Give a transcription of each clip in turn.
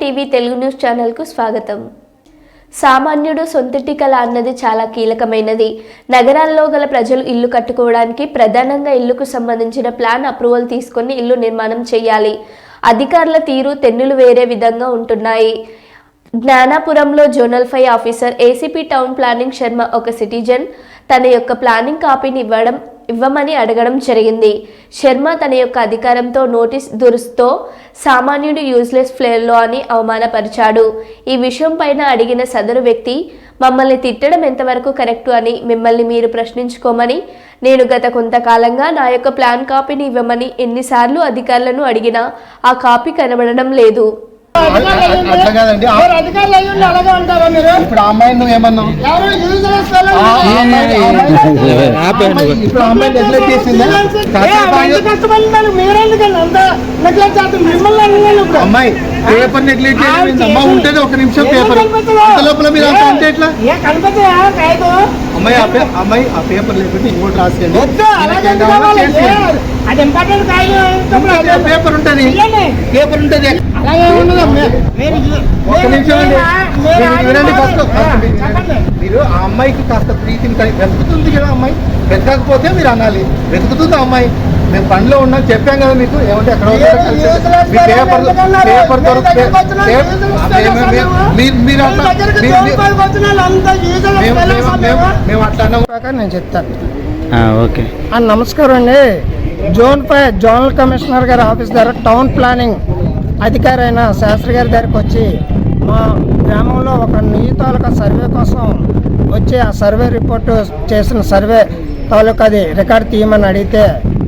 TV Telugu news ఛానల్కు స్వాగతం. సామాన్యుడు సొంతింటి కళ అన్నది చాలా కీలకమైనది. నగరాల్లో గల ప్రజలు ఇల్లు కట్టుకోవడానికి ప్రధానంగా ఇల్లుకు సంబంధించిన ప్లాన్ అప్రూవల్ తీసుకొని ఇల్లు నిర్మాణం చేయాలి. అధికారుల తీరు తెన్నులు వేరే విధంగా ఉంటున్నాయి. జ్ఞానాపురంలో zonal five officer ACP town planning Sharma ఒక సిటిజన్. తన యొక్క ప్లానింగ్ కాపీని ఇవ్వడం ఇవ్వమని అడగడం జరిగింది. శర్మ తన యొక్క అధికారంతో నోటీస్ దురుస్తో సామాన్యుడు యూజ్లెస్ ఫ్లేర్లో అని అవమానపరిచాడు. ఈ విషయం పైన అడిగిన సదరు వ్యక్తి మమ్మల్ని తిట్టడం ఎంతవరకు కరెక్టు అని మిమ్మల్ని మీరు ప్రశ్నించుకోమని నేను గత కొంతకాలంగా నా యొక్క ప్లాన్ కాపీని ఇవ్వమని ఎన్నిసార్లు అధికారులను అడిగినా ఆ కాపీ కనబడడం లేదు. అట్లా కాదండి. ఇప్పుడు అమ్మాయిని నువ్వు ఏమన్నావు? ఇప్పుడు ఆ అమ్మాయి నెగ్లెక్ట్ చేసిందా? అమ్మాయి పేపర్ నెగ్లెక్ట్ చేయడం అమ్మా ఉంటేది ఒక నిమిషం పేపర్. లోపల మీరు అంత ఉంటే ఎట్లా. అమ్మాయి అమ్మాయి ఆ పేపర్ లేకపోతే ఇంకోటి రాసేయండి. పేపర్ ఉంటది. పేపర్ ఉంటది. అలాగే ఉండదు. మీరు ఒక నిమిషం వినండి. ఫస్ట్ ఆ, మీరు అమ్మాయికి కాస్త ప్రీతిని వెతుకుతుంది కదా అమ్మాయి. వెతకకపోతే మీరు అనాలి. వెతుకుతుంది ఆ అమ్మాయి. మేము పనిలో ఉన్నాం చెప్పాం కదా మీకు ఏమంటే ఎక్కడ మీ పేపర్ దొరికితే. మీరు మేము అట్లా నేను చెప్తాను ఆ, ఓకే. ఆ, నమస్కారం అండి. జోన్ పై జోనల్ కమిషనర్ గారి ఆఫీస్ దగ్గర టౌన్ ప్లానింగ్ అధికారి అయిన శాస్త్రి గారి దగ్గరికి వచ్చి మా గ్రామంలో ఒక నిధి తాలూకా సర్వే కోసం వచ్చి ఆ సర్వే రిపోర్టు చేసిన సర్వే తాలూకా అది రికార్డ్ తీయమని అడిగితే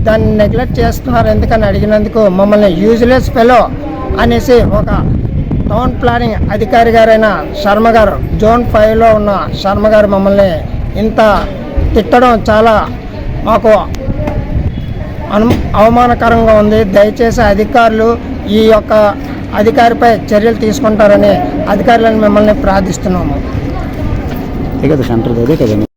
దాన్ని నెగ్లెక్ట్ చేస్తున్నారు. ఎందుకని అడిగినందుకు మమ్మల్ని యూజ్లెస్ ఫెలో అనేసి ఒక టౌన్ ప్లానింగ్ అధికారి గారైన శర్మ గారు జోన్ ఫైవ్లో ఉన్న శర్మ గారు మమ్మల్ని ఇంత తిట్టడం చాలా మాకు అను అవమానకరంగా ఉంది. దయచేసి అధికారులు ఈ యొక్క అధికారిపై చర్యలు తీసుకుంటారని అధికారులను మిమ్మల్ని ప్రార్థిస్తున్నాము.